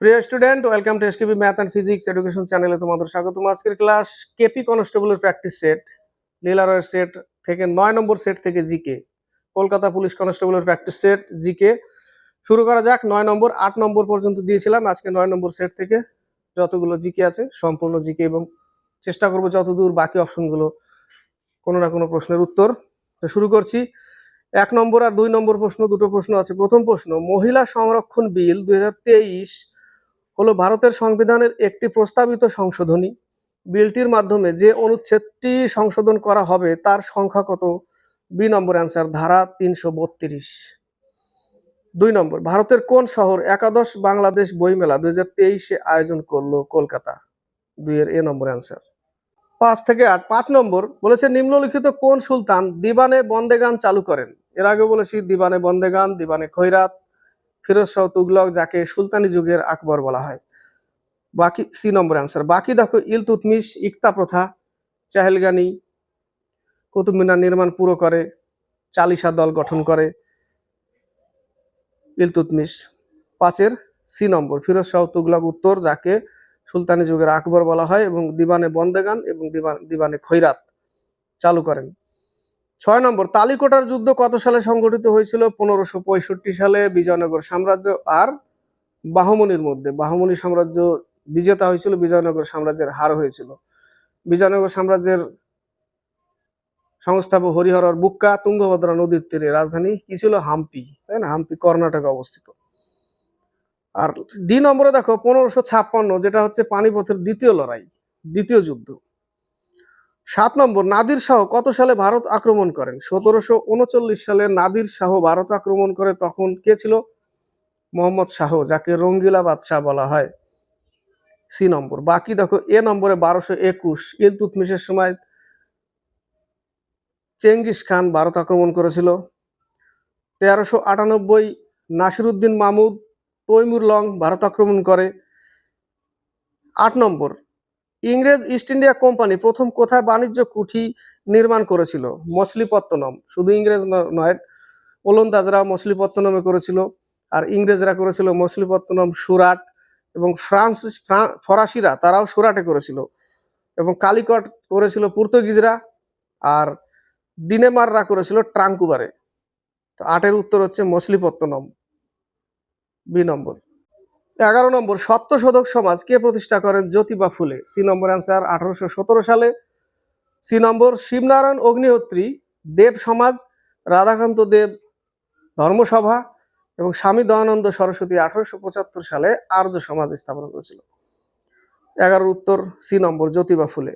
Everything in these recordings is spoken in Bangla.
প্রিয় student welcome to SKP math and physics education চ্যানেলে তোমাদের স্বাগতম। আজকের ক্লাস কেপি কনস্টেবলের প্র্যাকটিস সেট নীলারয়ের সেট থেকে নয় নম্বর সেট থেকে জিকে কলকাতা পুলিশ কনস্টেবলের প্র্যাকটিস সেট জিকে শুরু করা যাক, নয় নম্বর, আট নম্বর পর্যন্ত দিয়েছিলাম। আজকে নয় নম্বর সেট থেকে যতগুলো জিকে আছে, সম্পূর্ণ জিকে এবং চেষ্টা করব যতদূর বাকি অপশনগুলো কোনো না কোনো প্রশ্নের উত্তর। তো শুরু করছি। এক নম্বর আর দুই নম্বর প্রশ্ন, দুটো প্রশ্ন আছে। প্রথম প্রশ্ন, মহিলা সংরক্ষণ বিল দুই হাজার তেইশ হলো ভারতের সংবিধানের একটি প্রস্তাবিত সংশোধনী। বিলটির মাধ্যমে যে অনুচ্ছেদটি সংশোধন করা হবে তার সংখ্যা কত? বি নম্বর অ্যান্সার ধারা তিনশো বত্রিশ। দুই নম্বর, ভারতের কোন শহর একাদশ বাংলাদেশ বইমেলা দুই হাজার তেইশে আয়োজন করল কলকাতা? দুইয়ের এ নম্বর অ্যান্সার। পাঁচ থেকে আট, পাঁচ নম্বর বলেছে নিম্নলিখিত কোন সুলতান দিবানে বন্দেগান চালু করেন? এর আগে বলেছি, দিবানে বন্দেগান, দিবানে খৈরাত ফিরোজ শাহ তুগলক যাকে সুলতানি যুগের আকবর বলা হয়। বাকি, সি নম্বর অ্যান্সার বাকি দেখো ইলতুতমিশ ইকতা প্রথা, চাহেলগানি, কুতুব মিনার নির্মাণ পুরো করে, চালিশা দল গঠন করে ইলতুতমিশ পাঁচের, সি নম্বর, ফিরোজ শাহ তুগলক উত্তর, যাকে সুলতানি যুগের আকবর বলা হয় এবং দিবানে বন্দেগান এবং দিবান- দিবানে খৈরাত চালু করেন। ছয় নম্বর, তালিকোটার যুদ্ধ কত সালে সংগঠিত হয়েছিল? পনেরোশো পঁয়ষট্টি সালে বিজয়নগর সাম্রাজ্য আর বাহমনির মধ্যে। বাহমনি সাম্রাজ্য বিজেতা হয়েছিল, বিজয়নগর সাম্রাজ্যের হার হয়েছিল। বিজয়নগর সাম্রাজ্যের সংস্থাপক হরিহরর বুক্কা তুঙ্গভদ্রা নদীর তীরে, রাজধানী কি ছিল? হাম্পি, তাই না? হাম্পি, কর্ণাটকে অবস্থিত। আর ডি নম্বরে দেখো, পনেরোশো ছাপ্পান্ন, যেটা হচ্ছে পানিপথের দ্বিতীয় লড়াই, দ্বিতীয় যুদ্ধ। সাত নম্বর, নাদির শাহ কত সালে ভারত আক্রমণ করেন? সতেরোশো উনচল্লিশ সালে নাদির শাহ ভারত আক্রমণ করে তখন কে ছিল? মোহাম্মদ শাহ, যাকে রঙ্গিলা বাদশাহ বলা হয়। সি নম্বর, বাকি দেখো, এ নম্বরে বারোশো একুশ ইলতুতমিশের সময় চেঙ্গিস খান ভারত আক্রমণ করেছিল। তেরোশো আটানব্বই, নাসিরুদ্দিন মামুদ, তৈমুর লং ভারত আক্রমণ করে। আট নম্বর ইংরেজ ইস্ট ইন্ডিয়া কোম্পানি প্রথম কোথায় বাণিজ্য কুঠি নির্মাণ করেছিল? মছলিপত্তনম শুধু ইংরেজ নয়, ওলন্দাজরা মছলিপত্তনমে করেছিল আর ইংরেজরা করেছিল মছলিপত্তনম সুরাট এবং ফ্রান্স ফরাসিরা তারাও সুরাটে করেছিল এবং কালিকট করেছিল পর্তুগিজরা আর দিনেমাররা করেছিল ট্রাঙ্কুবারে। তো আটের উত্তর হচ্ছে মছলিপত্তনম বি নম্বর। এগারো নম্বর সত্যশোধক সমাজ কে প্রতিষ্ঠা করেন জ্যোতিবা ফুলে? সি নম্বর অ্যান্সার আঠারোশো সতেরো সালে। সি নম্বর, শিবনারায়ণ অগ্নিহোত্রী, দেব সমাজ, রাধাকান্ত দেব ধর্মসভা এবং স্বামী দয়ানন্দ সরস্বতী আঠারোশো পঁচাত্তর সালে আর্য সমাজ স্থাপন করেছিল। এগারো উত্তর, সি নম্বর, জ্যোতিবা ফুলে।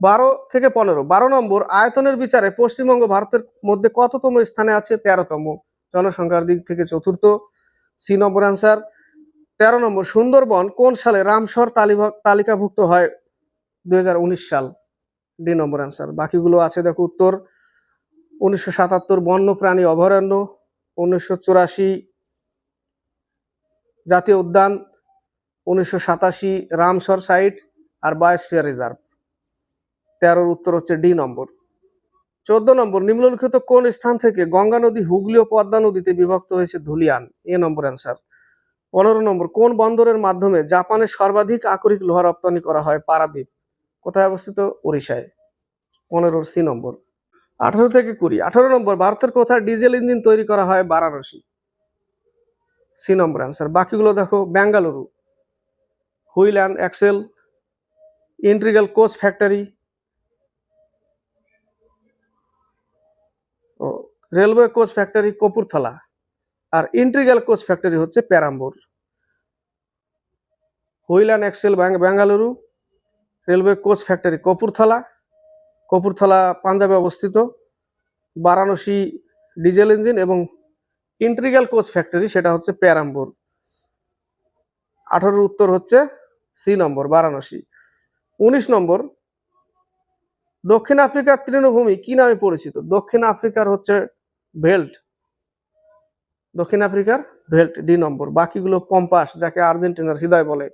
বারো থেকে পনেরো, বারো নম্বর, আয়তনের বিচারে পশ্চিমবঙ্গ ভারতের মধ্যে কততম স্থানে আছে তেরোতম? জনসংখ্যার দিক থেকে চতুর্থ সি নম্বর অ্যান্সার। তেরো নম্বর, সুন্দরবন কোন সালে রামসর তালিকাভুক্ত হয়? দুই হাজার উনিশ সাল। D number answer. বাকিগুলো আছে, দেখো উত্তর। উনিশশো সাতাত্তর বন্যপ্রাণী অভয়ারণ্য। উনিশশো চুরাশি, জাতীয় উদ্যান। উনিশশো সাতাশি, রামসর সাইট। আর বায়োস্ফিয়ার রিজার্ভ। তেরোর উত্তর হচ্ছে ডি নম্বর। চোদ্দ নম্বর, নিম্নলিখিত কোন স্থান থেকে গঙ্গা নদী, হুগলি ও পদ্মা নদীতে বিভক্ত হয়েছে ধুলিয়ান? এ নম্বর অ্যান্সার। পনেরো নম্বর, কোন বন্দরের মাধ্যমে জাপানের সর্বাধিক আকরিক লোহা রপ্তানি করা হয়? পারাদ্বীপ। কোথায় অবস্থিত? ওড়িশায়। পনেরোর সি নম্বর। আঠারো থেকে কুড়ি। আঠারো নম্বর, ভারতের কোথায় ডিজেল ইঞ্জিন তৈরি করা হয়? বারাণসী। C number answer. বাকিগুলো দেখো Bengaluru wheel and axle integral coach factory railway coach factory Kapurthala R integral coach factory হচ্ছে Perambur. Wheel and axle Bengaluru railway coach factory Kapurthala Kapurthala পাঞ্জাবে অবস্থিত, বারাণসী ডিজেল ইঞ্জিন এবং ইন্ট্রিগাল কোচ ফ্যাক্টরি সেটা হচ্ছে প্যারাম্বুর। আঠারোর উত্তর হচ্ছে সি নম্বর, বারাণসী। উনিশ নম্বর, দক্ষিণ আফ্রিকার তৃণভূমি কি নামে পরিচিত? দক্ষিণ আফ্রিকার হচ্ছে ভেল্ট দক্ষিণ আফ্রিকার ভেল্ট ডি নম্বর। বাকিগুলো পম্পাস, যাকে আর্জেন্টিনার হৃদয় বলে।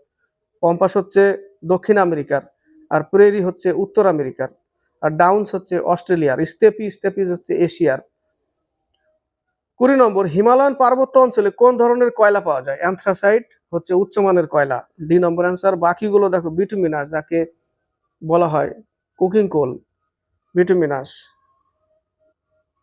পম্পাস হচ্ছে দক্ষিণ আমেরিকার আর প্রেরি হচ্ছে উত্তর আমেরিকার। আর ডাউন্স হচ্ছে অস্ট্রেলিয়ার। স্টেপি, স্টেপিস হচ্ছে এশিয়ার। কুড়ি নম্বর, হিমালয়ান পার্বত্য অঞ্চলে কোন ধরনের কয়লা পাওয়া যায়? অ্যান্থ্রাসাইট হচ্ছে উচ্চমানের কয়লা। ডি নম্বর অ্যান্সার, বাকিগুলো দেখো, বিটুমিনাস, যাকে বলা হয় কুকিং কোল, বিটুমিনাস।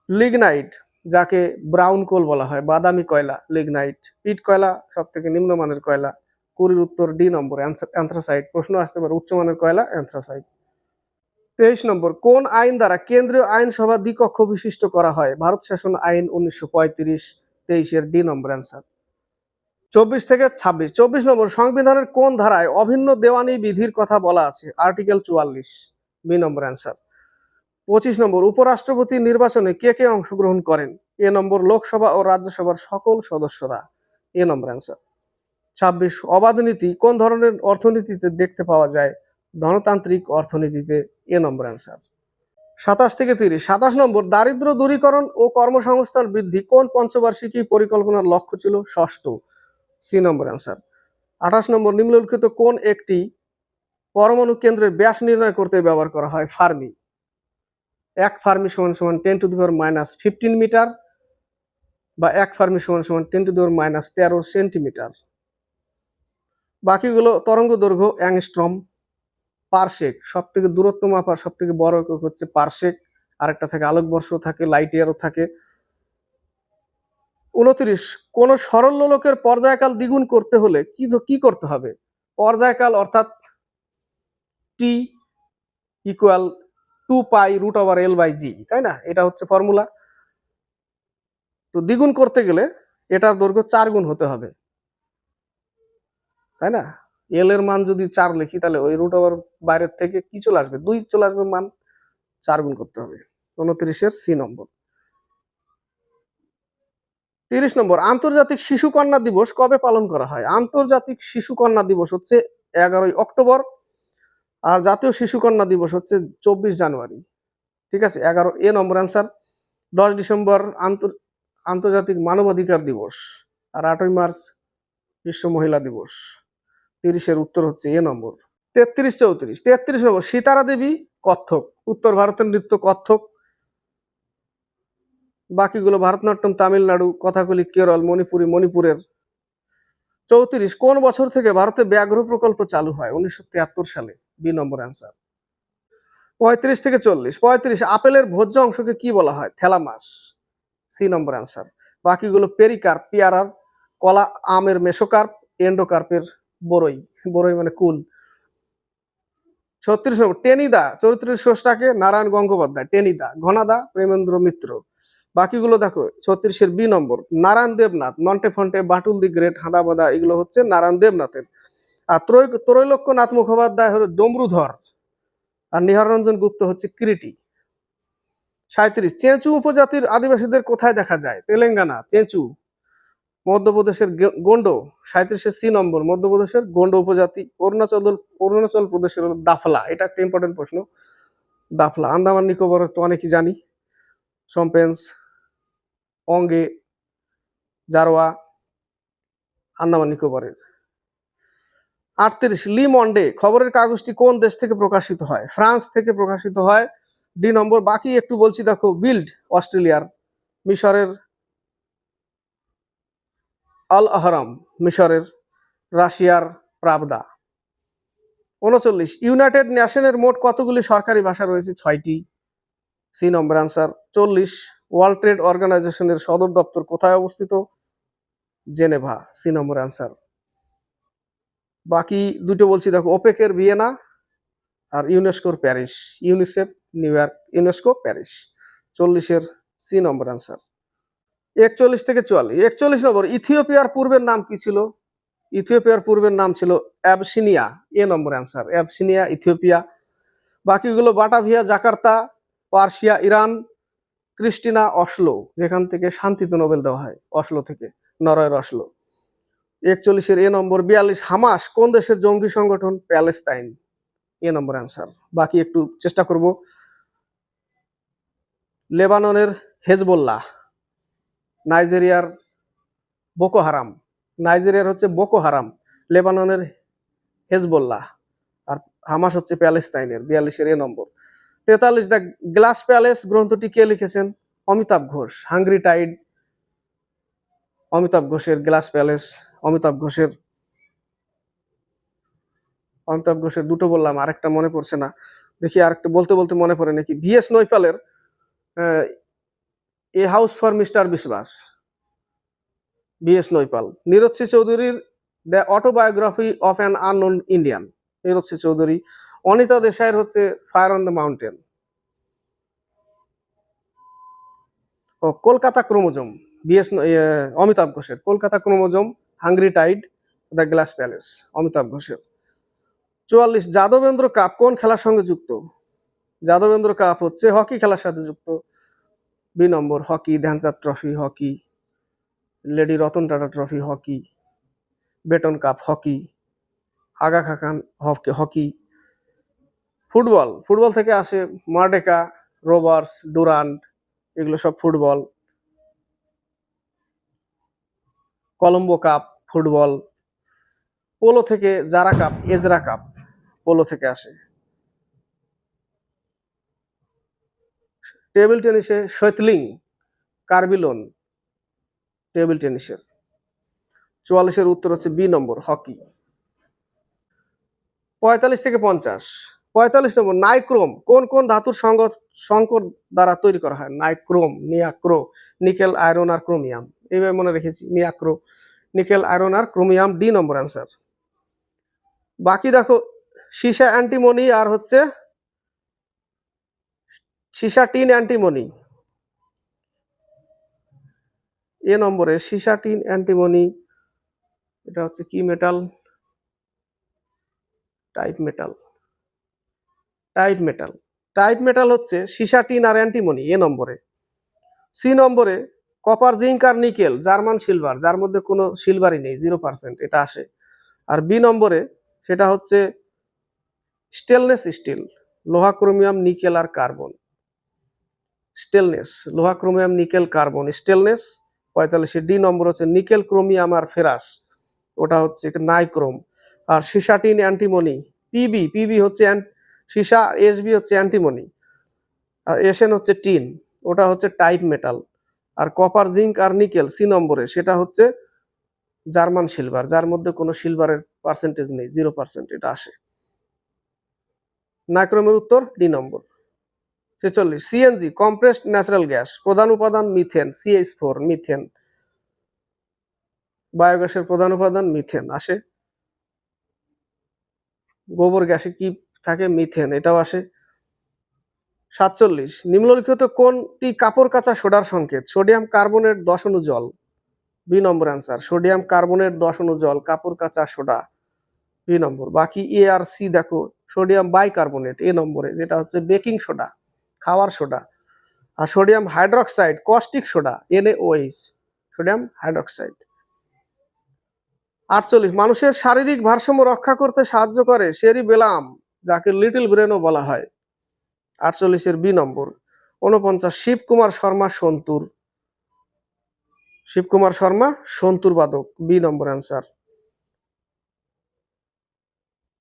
লিগনাইট যাকে ব্রাউন কোল বলা হয়, বাদামি কয়লা লিগনাইট পিট কয়লা সব থেকে নিম্নমানের কয়লা, কুড়ির উত্তর ডি নম্বর অ্যান্থ্রাসাইট প্রশ্ন আসতে পারে উচ্চমানের কয়লা অ্যান্থ্রাসাইট তেইশ নম্বর, কোন আইন দ্বারা কেন্দ্রীয় আইন আইনসভা দ্বিকক্ষ বিশিষ্ট করা হয়? ভারত শাসন আইন উনিশশো পঁয়ত্রিশ, তেইশের ডি নম্বর অ্যান্সার চব্বিশ থেকে ছাব্বিশ, চব্বিশ নম্বর, সংবিধানের কোন ধারায় অভিন্ন দেওয়ানি বিধির কথা বলা আছে? আর্টিকেল চুয়াল্লিশ বি নম্বর অ্যান্সার পঁচিশ নম্বর, উপরাষ্ট্রপতি নির্বাচনে কে কে অংশগ্রহণ করেন? এ নম্বর, লোকসভা ও রাজ্যসভার সকল সদস্যরা। এ নম্বর অ্যান্সার ছাব্বিশ, অবাধ নীতি, কোন ধরনের অর্থনীতিতে দেখতে পাওয়া যায়? গণতান্ত্রিক অর্থনীতিতে, এ নম্বর অ্যান্সার সাতাশ থেকে তিরিশ, সাতাশ নম্বর, দারিদ্র দূরীকরণ ও কর্মসংস্থান বৃদ্ধি কোন পঞ্চবার্ষিকী পরিকল্পনার লক্ষ্য ছিল? ষষ্ঠ, সি নম্বর অ্যান্সার আঠাশ নম্বর, নিম্নলিখিত কোন একটি পরমাণু কেন্দ্রের ব্যাস নির্ণয় করতে ব্যবহার করা হয়? ফার্মি। এক ফার্মি সমান সমান ten to the minus fifteen metre বা এক ফার্মি সমান সমান টেন টু দি মাইনাস তেরো সেন্টিমিটার। বাকিগুলো তরঙ্গ দৈর্ঘ্য অ্যাংস্ট্রম পারসেক সব থেকে দূরত্ব মাপার সব থেকে বড় একক হচ্ছে পারসেক আরেকটা থাকে আলোকবর্ষ থাকে লাইট ইয়ারও থাকে। উনত্রিশ, কোন সরল লোকের পর্যায়কাল দ্বিগুণ করতে হলে কি কি করতে হবে? পর্যায়কাল অর্থাৎ T equal two pi root over L by G তাই না? এটা হচ্ছে ফর্মুলা তো দ্বিগুণ করতে গেলে এটার দৈর্ঘ্য চার গুণ হতে হবে। তাই না? এল এর মান যদি চার লিখি, তাহলে ওই রুট ওভার বাইরের থেকে কি চলে আসবে? দুই চলে আসবে মান চার গুণ করতে হবে। উনত্রিশের সি নম্বর তিরিশ নম্বর, আন্তর্জাতিক শিশু কন্যা দিবস কবে পালন করা হয়? আন্তর্জাতিক শিশু কন্যা দিবস হচ্ছে এগারোই অক্টোবর। আর জাতীয় শিশু কন্যা দিবস হচ্ছে চব্বিশ জানুয়ারি। ঠিক আছে? এগারো, এ নম্বর অ্যান্সার দশ ডিসেম্বর আন্তর, আন্তর্জাতিক মানবাধিকার দিবস আর আটই মার্চ বিশ্ব মহিলা দিবস। তিরিশের উত্তর হচ্ছে এ নম্বর। তেত্রিশ চৌত্রিশ, তেত্রিশ নম্বর, সীতারা দেবী কত্থক, উত্তর ভারতের নৃত্য কত্থক। বাকিগুলো ভারতনাট্যম, তামিলনাড়ু, কথাকলি, কেরল, মণিপুরি, মণিপুরের। চৌত্রিশ, কোন বছর থেকে ভারতে ব্যাঘ্র প্রকল্প চালু হয়? উনিশশো তিয়াত্তর সালে। বি নম্বর অ্যান্সার পঁয়ত্রিশ থেকে চল্লিশ। পঁয়ত্রিশ, আপেলের ভোজ্য অংশকে কি বলা হয়? থ্যালামাস সি নম্বর অ্যান্সার বাকিগুলো পেরিকার্প, পেয়ারার, কলা, আমের মেসোকার্প এন্ডোকার্পের বরই। বরই মানে কুল। ছত্রিশ নম্বর, টেনিদা। চরিত্রের ষষ্ঠাকে নারায়ণ গঙ্গোপাধ্যায়। টেনিদা, ঘনাদা প্রেমেন্দ্র মিত্র। বাকিগুলো দেখো, ছত্রিশের B number. Narayan Debnath Nonte Phonte Batul the great Handa হাঁদাবাদা এগুলো হচ্ছে নারায়ণ দেবনাথের। আর ত্রৈ ত্রৈলোক্যনাথ মুখোপাধ্যায় হলো ডমরুধর আর নিহাররঞ্জন গুপ্ত হচ্ছে কৃটি সাঁত্রিশ চেঁচু উপজাতির আদিবাসীদের কোথায় দেখা যায়? তেলেঙ্গানা, চেঁচু। মধ্যপ্রদেশের গোন্ড সাঁত্রিশের সি নম্বর, মধ্যপ্রদেশের গোন্ড উপজাতি, অরুণাচল অরুণাচল প্রদেশের দাফলা। এটা একটা ইম্পর্টেন্ট প্রশ্ন। দাফলা, আন্দামান, নিকোবর, তো অনেকেই জানি। সম্পেন্স অঙ্গে জারোয়া, আন্দামান, নিকোবরের। আটত্রিশ, লি মন্ডে, খবরের কাগজটি কোন দেশ থেকে প্রকাশিত হয়? ফ্রান্স থেকে প্রকাশিত হয়। ডি নম্বর, বাকি একটু বলছি, দেখো, বিল্ড, অস্ট্রেলিয়ার, মিশরের আল আহরাম, মিশরের রাশিয়ার প্রাবদা। উনচল্লিশ, ইউনাইটেড নেশনের মোট কতগুলি সরকারি ভাষা রয়েছে? ছয়টি। সি নম্বর আনসার চল্লিশ, ওয়ার্ল্ড ট্রেড অর্গানাইজেশনের সদর দপ্তর কোথায় অবস্থিত? জেনেভা, সি নম্বর আনসার বাকি দুটো বলছি, দেখো, ওপেকের ভিয়েনা আর ইউনেস্কোর Paris, UNICEF, New York, UNESCO, Paris. চল্লিশের সি নম্বর আনসার একচল্লিশ থেকে চুয়াল্লিশ। একচল্লিশ নম্বর, ইথিওপিয়ার পূর্বের নাম কি ছিল? ইথিওপিয়ার পূর্বের নাম ছিল Abyssinia. A number answer, Abyssinia, Ethiopia. বাকিগুলো Batavia, Jakarta, Persia, Iran, Christiania, Oslo, যেখান থেকে শান্তিতে নোবেল দেওয়া হয়, অসলো থেকে নরয়ের অসলো। একচল্লিশের এ নম্বর, বিয়াল্লিশ, হামাস, কোন দেশের জঙ্গি সংগঠন? প্যালেস্তাইন। A number answer. বাকি একটু চেষ্টা করব। লেবাননের হেজবোল্লাহ, নাইজেরিয়ার বোকো হারাম। নাইজেরিয়ার হচ্ছে বোকো হারাম, লেবাননের হেজবোল্লাহ। আর হামাস হচ্ছে প্যালেস্তাইনের, বিয়াল্লিশের এ নম্বর। তেতাল্লিশ, দ্য গ্লাস প্যালেস, গ্রন্থটি কে লিখেছেন? অমিতাভ ঘোষ, হাঙ্গ্রি টাইড অমিতাভ ঘোষের গ্লাস প্যালেস, অমিতাভ ঘোষের অমিতাভ ঘোষের দুটো বললাম, আরেকটা মনে পড়ছে না। দেখি আরেকটা বলতে বলতে মনে পড়ে নাকি। VS নৈপালের a house for mister Biswas VS Naipaul Niraj চৌধুরীর the autobiography of an unknown Indian. Niraj Chaudhuri. Anita দেশাইয়ের হচ্ছে ফায়ার অন দ্য মাউন্টেন। ও, কলকাতা ক্রোমোজোম। বিএস অমিতাভ ঘোষের। Kolkata chromosome, hungry tide, the glass palace, Amitav ঘোষের। চুয়াল্লিশ, যাদবেন্দ্র কাপ কোন খেলার সঙ্গে যুক্ত? যাদবেন্দ্র কাপ হচ্ছে হকি খেলার সাথে যুক্ত। দুই number, hockey, Dhyanchand trophy, hockey. Lady Ratan Tata trophy, hockey. Beighton cup, hockey. Aga Khan hockey hockey. Football football থেকে আসে মার্ডেকা, রোবার্স ডুরান্ড এগুলো সব football. Colombo cup, football, polo থেকে জারা কাপ, এজরা কাপ পোলো থেকে আসে। Table টেনিসে শৈতলিং, কার্বিলন, table টেনিসের। চুয়াল্লিশের উত্তর হচ্ছে বি নম্বর, হকি। পঁয়তাল্লিশ থেকে পঞ্চাশ। পঁয়তাল্লিশ নম্বর, নাইক্রোম। কোন কোন ধাতুর সংকর দ্বারা তৈরি করা হয়? নাইক্রোম, নিয়াক্রো, নিকেল, আয়রন আর ক্রোমিয়াম। এইভাবে মনে রেখেছি, নিয়াক্রো, নিকেল আয়রন আর ক্রোমিয়াম ডি নম্বর অ্যান্সার। বাকি দেখো, সীসা অ্যান্টিমনি আর হচ্ছে সীসা টিন অ্যান্টিমনি। এ নম্বরে সীসা টিন অ্যান্টিমনি, এটা হচ্ছে কি metal? Type metal. Type metal. Type metal হচ্ছে সীসা টিন আর অ্যান্টিমনি, এ নম্বরে। সি নম্বরে কপার জিঙ্ক আর নিকেল জার্মান সিলভার যার মধ্যে কোনো সিলভারই নেই জিরো পার্সেন্ট এটা আসে। আর বি নম্বরে সেটা হচ্ছে স্টেলনেস স্টিল লোহা ক্রোমিয়াম নিকেল আর কার্বন স্টেলনেস লোহা ক্রোমিয়াম নিকেল কার্বন স্টেলনেস পঁয়তাল্লিশে ডি নম্বর হচ্ছে নিকেল ক্রোমিয়াম আর ফেরাস ওটা হচ্ছে নাইক্রোম আর সিসাটিন অ্যান্টিমনি পিবি পিবি হচ্ছে সীসা এসবি হচ্ছে অ্যান্টিমনি আর এসএন হচ্ছে টিন ওটা হচ্ছে টাইপ মেটাল আর কপার জিঙ্ক আর নিকেল সি নম্বরে, সেটা হচ্ছে জার্মান সিলভার যার মধ্যে কোনো সিলভারের পার্সেন্টেজ নেই জিরো পার্সেন্ট এটা আসে। নাইক্রোমের উত্তর ডি নম্বর। ছেচল্লিশ সিএনজি কম্প্রেসড ন্যাচারাল গ্যাস প্রধান উপাদান মিথেন সিএইচ ফোর মিথেন বায়োগ্যাসের প্রধান উপাদান মিথেন আসে। গোবর গ্যাসে কি থাকে? মিথেন এটাও আসে। সাতচল্লিশ, নিম্নলিখিত কোনটি কাপড় কাঁচা সোডার সংকেত? সোডিয়াম কার্বনেট দশ অণু জল। B number answer, sodium carbonate দশ অণু জল, কাপড় কাঁচা সোডা। বি নম্বর, বাকি এ আর সি দেখো, সোডিয়াম বাইকার্বনেট, এ নম্বরে, যেটা হচ্ছে বেকিং সোডা, খাওয়ার সোডা। আর sodium hydroxide, caustic soda, NaOH, sodium hydroxide. আটচল্লিশ, মানুষের শারীরিক ভারসাম্য রক্ষা করতে সাহায্য করে সেরি বেলাম যাকে লিটল ব্রেনও বলা হয়। আটচল্লিশের বি নম্বর। উনপঞ্চাশ শিবকুমার শর্মা, সন্তুর। শিবকুমার শর্মা, সন্তুর বাদক, B number answer.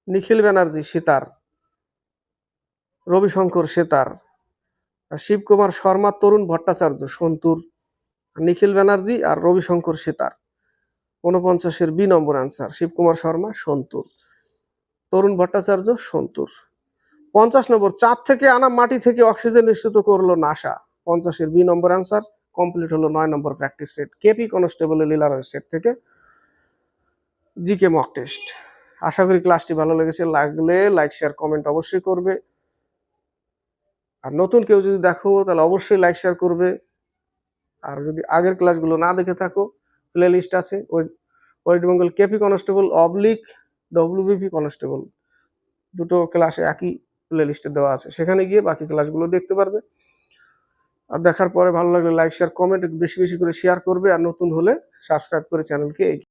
Nikhil Banerjee, sitar. Ravishankar sitar. Shivkumar Sharma, Tarun Bhattacharya, santoor. Nikhil Banerjee আর Ravishankar sitar. উনপঞ্চাশের B number answer Shivkumar Sharma, santoor. Tarun Bhattacharya, santoor. পঞ্চাশ নম্বর, চাঁদ থেকে আনা মাটি থেকে অক্সিজেন নিশ্চিত করল নাসা। পঞ্চাশের বি নম্বর আনসার কমপ্লিট হলো নয় number practice set KP constable লীলারয় set থেকে জিকে মক টেস্ট আশা করি ক্লাসটি ভালো লেগেছে, লাগলে লাইক শেয়ার কমেন্ট অবশ্যই করবে। আর নতুন কেউ যদি দেখো, তাহলে অবশ্যই লাইক শেয়ার করবে। আর যদি আগের ক্লাসগুলো না দেখে থাকো প্লে লিস্ট আছে West Bengal KP constable oblique WBP constable দুটো ক্লাসে একই প্লে লিস্টে দেওয়া আছে। সেখানে গিয়ে বাকি ক্লাসগুলো দেখতে পারবে। আর দেখার পরে ভালো লাগলে লাইক শেয়ার কমেন্ট বেশি বেশি করে শেয়ার করবে। আর নতুন হলে সাবস্ক্রাইব করে চ্যানেলকে